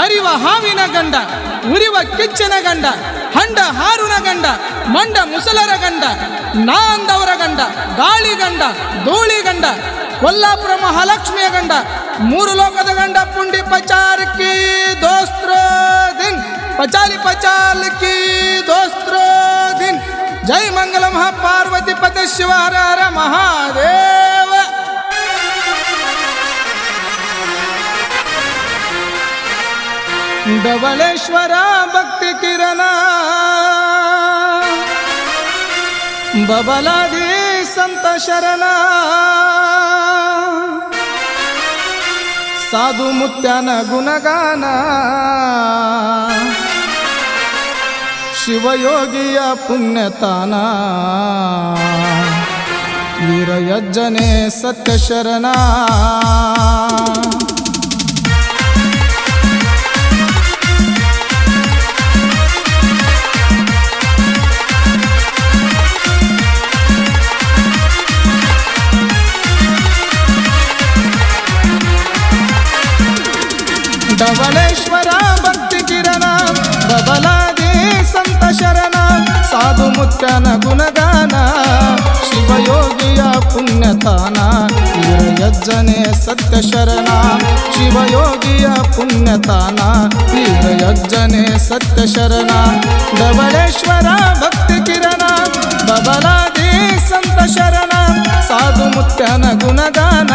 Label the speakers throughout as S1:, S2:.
S1: ಹರಿವ ಹಾವಿನ ಗಂಡ, ಉರಿವ ಕಿಚ್ಚನ ಗಂಡ, ಹಂಡ ಹಾರುನ ಗಂಡ, ಮಂಡ ಮುಸಲರ ಗಂಡ, ನಾಂದವರ ಗಂಡ, ಗಾಳಿ ಗಂಡ, ಧೂಳಿ ಗಂಡ ಕೊಲ್ಲಾಪುರ ಮಹಾಲಕ್ಷ್ಮಿಯ ಗಂಡ, ಮೂರು ಲೋಕದ ಗಂಡ ಪುಂಡಿ ಪಚಾರಕಿ ದೋಸ್ತ್ರೋ ದಿನ್, ಪಚಾರಿ ಪಚಾಲಕ್ಕಿ ದೋಸ್ತ್ರೋ ದಿನ್. ಜೈ ಮಂಗಲ ಮಹಾಪಾರ್ವತಿ ಪತ ಶಿವ ಹರ ಹರ ಡಬಳೇಶ್ವರ ಭಕ್ತಿ ಕಿರಣ. ಬಬಲಾದಿ ಸಂತ ಶರಣ. ಸಾಧು ಮುತ್ಯನ ಗುಣಗಾನ. ಶಿವಯೋಗಿಯ ಪುಣ್ಯತಾನ. ವೀರಯಜ್ಜನೆ ಸತ್ಯ ಬಬಲಾದಿ ಸಂತ ಶರಣ, ಸಾಧು ಮುತ್ತನ ಗುಣಗಾನ, ಶಿವಯೋಗಿಯ ಪುಣ್ಯತಾನ ವೀರಯಜ್ಜನೆ ಸತ್ಯ ಶರಣ, ಶಿವಯೋಗಿಯ ಪುಣ್ಯತಾನ ವೀರಯಜ್ಜನೆ ಸತ್ಯ ಶರಣ. ಡಬಳೇಶ್ವರ ಭಕ್ತಿ ಕಿರಣ ಬಬಲಾದಿ ಸಂತ ಶರಣ ಸಾಧು ಮುತ್ತನ ಗುಣಗಾನ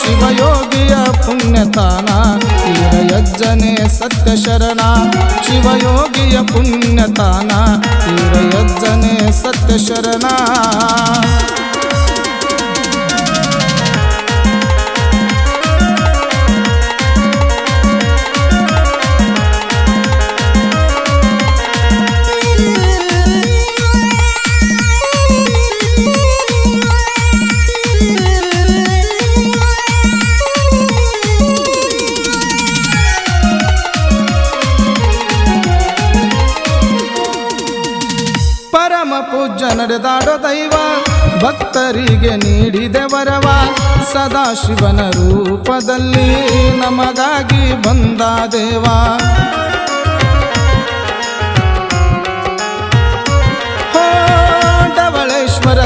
S1: ಶಿವಯೋಗಿಯ ಪುಣ್ಯತಾನ ಈರಯಜ್ಜನೆ ಸತ್ಯ ಶರಣ ಶಿವಯೋಗಿಯ ಪುಣ್ಯತಾನ ಈರಯಜ್ಜನೆ ಸತ್ಯ ಶರಣ ಪರಮ ಪೂಜ್ಯ ನಡೆದಾಡೋ ದೈವ ಭಕ್ತರಿಗೆ ನೀಡಿದೆ ವರವ. ಸದಾಶಿವನ ರೂಪದಲ್ಲಿ ನಮಗಾಗಿ ಬಂದ ದೇವ.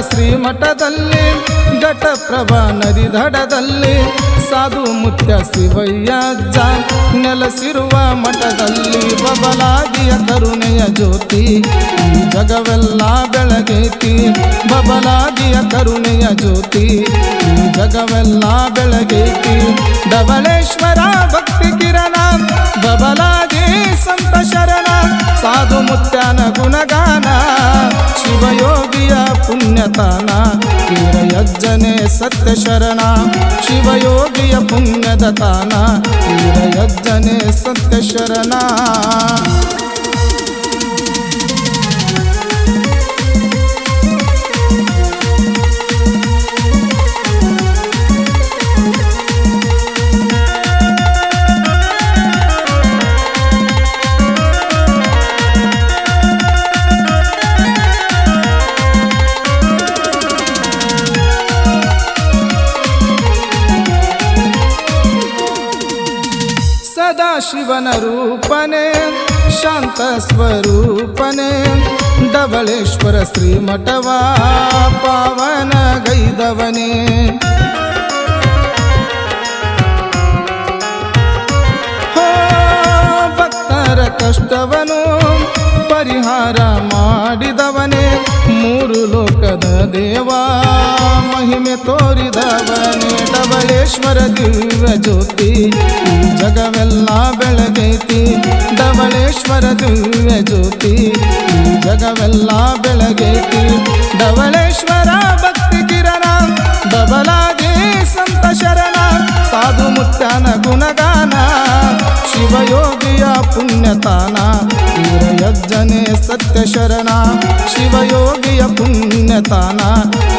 S1: ಶ್ರೀಮಠದಲ್ಲಿ, ಘಟಪ್ರಭ ನದಿ ದಡದಲ್ಲಿ, ಸಾಧು ಮುತ್ಯ ಶಿವಯ್ಯಜ್ಜ ನೆಲೆಸಿರುವ ಮಠದಲ್ಲಿ ಬಬಲಾದಿಯ ಕರುಣೆಯ ಜ್ಯೋತಿ ಜಗವೆಲ್ಲ ಬೆಳಗೈತಿ. ಬಬಲಾದಿಯ ಕರುಣೆಯ ಜ್ಯೋತಿ, ಈ ಜಗವೆಲ್ಲ ಬೆಳಗೈತಿ. ಡಬಲೇಶ್ವರ ಭಕ್ತಿ ಕಿರಣ, ಬಬಲಾ ಸಾಧು ಮುತ್ಯನ ಗುಣಗಾನ ಶಿವಯೋಗಿಯ ಪುಣ್ಯತಾನ ವೀರಯಜ್ಜನೆ ಸತ್ಯ ಶರಣ ಶಿವಯೋಗಿಯ ಪುಣ್ಯದ ತಾನ ವೀರಯಜ್ಜನೆ ಸತ್ಯ ಶರಣ ಸದಾಶಿವನ ರೂಪನೆ ಶಾಂತ ಸ್ವರೂಪನೆ. ಡಬಳೇಶ್ವರ ಶ್ರೀಮಠವಾ ಪಾವನ ಗೈದವನೆ. ಭಕ್ತರ ಕಷ್ಟವನು ಪರಿಹಾರ ಮಾಡಿದವನೇ. ಮೂರು ಲೋಕದ ದೇವ, ಮಹಿಮೆ ತೋರಿದವನೇ ಡಬಳೇಶ್ವರ ದಿವ್ಯ ಜ್ಯೋತಿ. ಜಗವೆಲ್ಲ ಬೆಳಗೈತಿ ಡಬಳೇಶ್ವರ ದಿವ್ಯ ಜ್ಯೋತಿ. ಜಗವೆಲ್ಲ ಬೆಳಗೈತಿ ಡಬಳೇಶ್ವರ ಭಕ್ತಿ ಕಿರಣ ಡಬಲಾಗಿ ಸಂತ ಶರಣ ಸಾಧು ಮುತ್ತನ ಗುಣಗಾನ ಶಿವಯೋಗಿಯ ಪುಣ್ಯತಾನ ವೀರಯಜ್ಜನೆ ಸತ್ಯ ಶರಣ ಶಿವಯೋಗಿಯ ಪುಣ್ಯತಾನ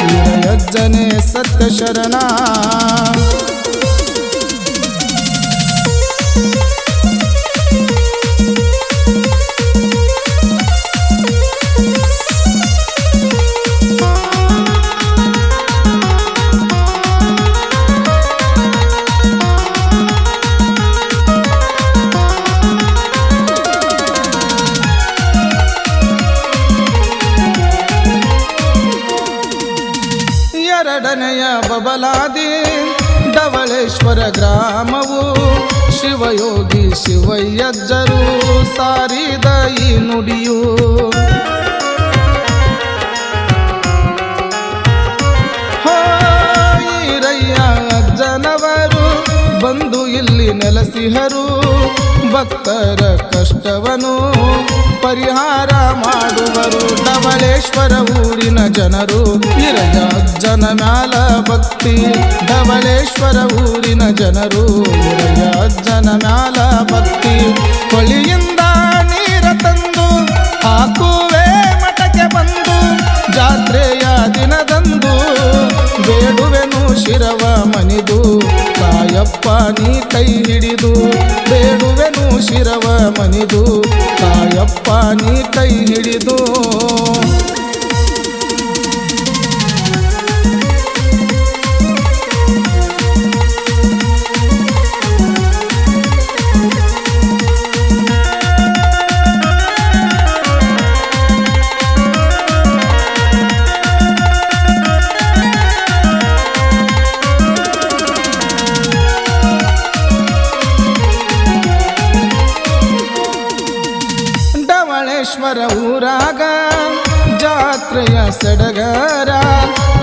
S1: ವೀರಯಜ್ಜನೆ ಸತ್ಯ ಶರಣ ಬಬಲಾದಿ ಧವಳೇಶ್ವರ ಗ್ರಾಮವು ಶಿವಯೋಗಿ ಶಿವಯ್ಯಜ್ಜರು ಸಾರಿದ ಈ ನುಡಿಯು. ಬಂದು ಇಲ್ಲಿ ನೆಲೆಸಿಹರು. ಭಕ್ತರ ಕಷ್ಟವನು ಪರಿಹಾರ ಮಾಡುವರು. ಧವಳೇಶ್ವರ ಊರಿನ ಜನರು ಇರಯ ಜನ ಮ್ಯಾಲ ಭಕ್ತಿ. ಧವಳೇಶ್ವರ ಊರಿನ ಜನರು ಇರಯ ಜನ ಮ್ಯಾಲ ಭಕ್ತಿ. ಹೊಳಿಯಿಂದ ನೀ ಕೈ ಹಿಡಿದು ಬೇಡುವೆನು ಶಿರವ ಮನಿದು ತಾಯಪ್ಪ ನೀ ಕೈ ಹಿಡಿದು. ಡವಳೇಶ್ವರ ಊರಾಗ ಜಾತ್ರೆಯ ಸಡಗರ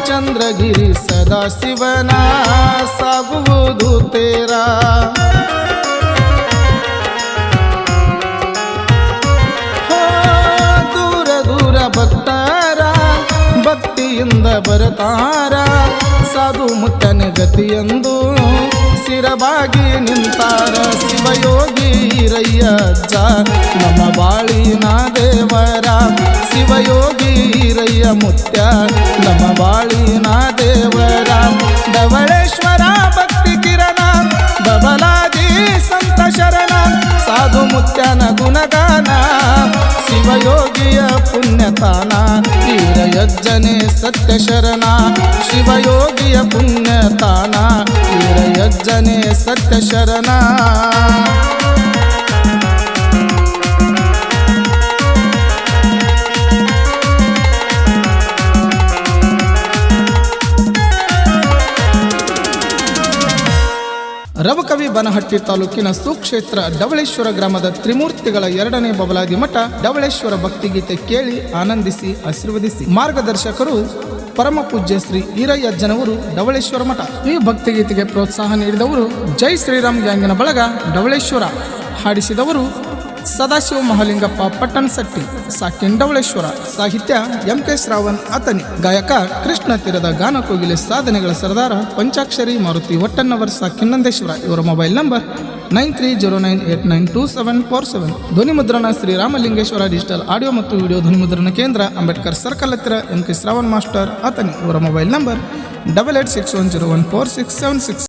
S1: ಚಂದ್ರಗಿರಿ ಸದಾಶಿವನ ಸಾಗುವುದು ತೇರ. ದೂರ ದೂರ ಭಕ್ತರ ಭಕ್ತಿಯಿಂದ ಬರತಾರ ಸಾಧು ಮುತ್ತನ ಗತಿಯಂದು ಸಿರಬಾಗಿ ನಿಂತಾರ ಶಿವಯೋಗಿ ರಯ್ಯ ನಮ್ಮ ಬಾಳಿನ ದೇವರ ಶಿವಯೋಗಿ ರಯ್ಯ ಮುತ್ಯ ನಮ್ಮ ಬಾಳಿನ ದೇವರ ಧವಳೇಶ್ವರ ಭಕ್ತಿ ಕಿರಣ ಶರಣ ಸಾಧು ಮುತ್ಯನ ಗುಣಗಾನ ಶಿವಯೋಗಿಯ ಪುಣ್ಯತಾನ ವೀರಯಜ್ಜನೆ ಸತ್ಯ ಶರಣ ಶಿವಯೋಗಿಯ ಪುಣ್ಯತಾನ ವೀರಯಜ್ಜನೆ ಸತ್ಯ ಶರಣ ರವಕವಿ ಬನಹಟ್ಟಿ ತಾಲೂಕಿನ ಸುಕ್ಷೇತ್ರ ಡವಳೇಶ್ವರ ಗ್ರಾಮದ ತ್ರಿಮೂರ್ತಿಗಳ ಎರಡನೇ ಬಬಲಾದಿ ಮಠ ಡವಳೇಶ್ವರ ಭಕ್ತಿಗೀತೆ ಕೇಳಿ ಆನಂದಿಸಿ, ಆಶೀರ್ವದಿಸಿ. ಮಾರ್ಗದರ್ಶಕರು ಪರಮ ಪೂಜ್ಯ ಶ್ರೀ ಈರಯ್ಯಜ್ಜನವರು ಡವಳೇಶ್ವರ ಮಠ. ಈ ಭಕ್ತಿಗೀತೆಗೆ ಪ್ರೋತ್ಸಾಹ ನೀಡಿದವರು ಜೈ ಶ್ರೀರಾಮ್ ಗ್ಯಾಂಗಿನ ಬಳಗ ಡವಳೇಶ್ವರ. ಹಾಡಿಸಿದವರು ಸದಾಶಿವ ಮಹಾಲಿಂಗಪ್ಪ ಪಟ್ಟಣಸಟ್ಟಿ ಸಾಕಿನ್ ಡವಳೇಶ್ವರ ಸಾಹಿತ್ಯ ಎಂ. ಕೆ. ಶ್ರಾವಣ್ ಅತನಿ ಗಾಯಕ ಕೃಷ್ಣ ತೀರದ ಗಾನ ಕೋಗಿಲೆ ಸಾಧನೆಗಳ ಸರದಾರ ಪಂಚಾಕ್ಷರಿ ಮಾರುತಿ ಒಟ್ಟನ್ನವರ್ ಸಾಕಿನ್ನಂದೇಶ್ವರ ಇವರ mobile number nine three zero nine eight nine two seven four seven. ಧ್ವನಿ ಮುದ್ರಣ ಶ್ರೀರಾಮಲಿಂಗೇಶ್ವರ ಡಿಜಿಟಲ್ ಆಡಿಯೋ ಮತ್ತು ವಿಡಿಯೋ ಧ್ವನಿ ಮುದ್ರಣ ಕೇಂದ್ರ ಅಂಬೇಡ್ಕರ್ ಸರ್ಕಲ್ ಹತ್ತಿರ M. K. Shravan master Athani ಇವರ mobile number double eight six one zero one four six seven six.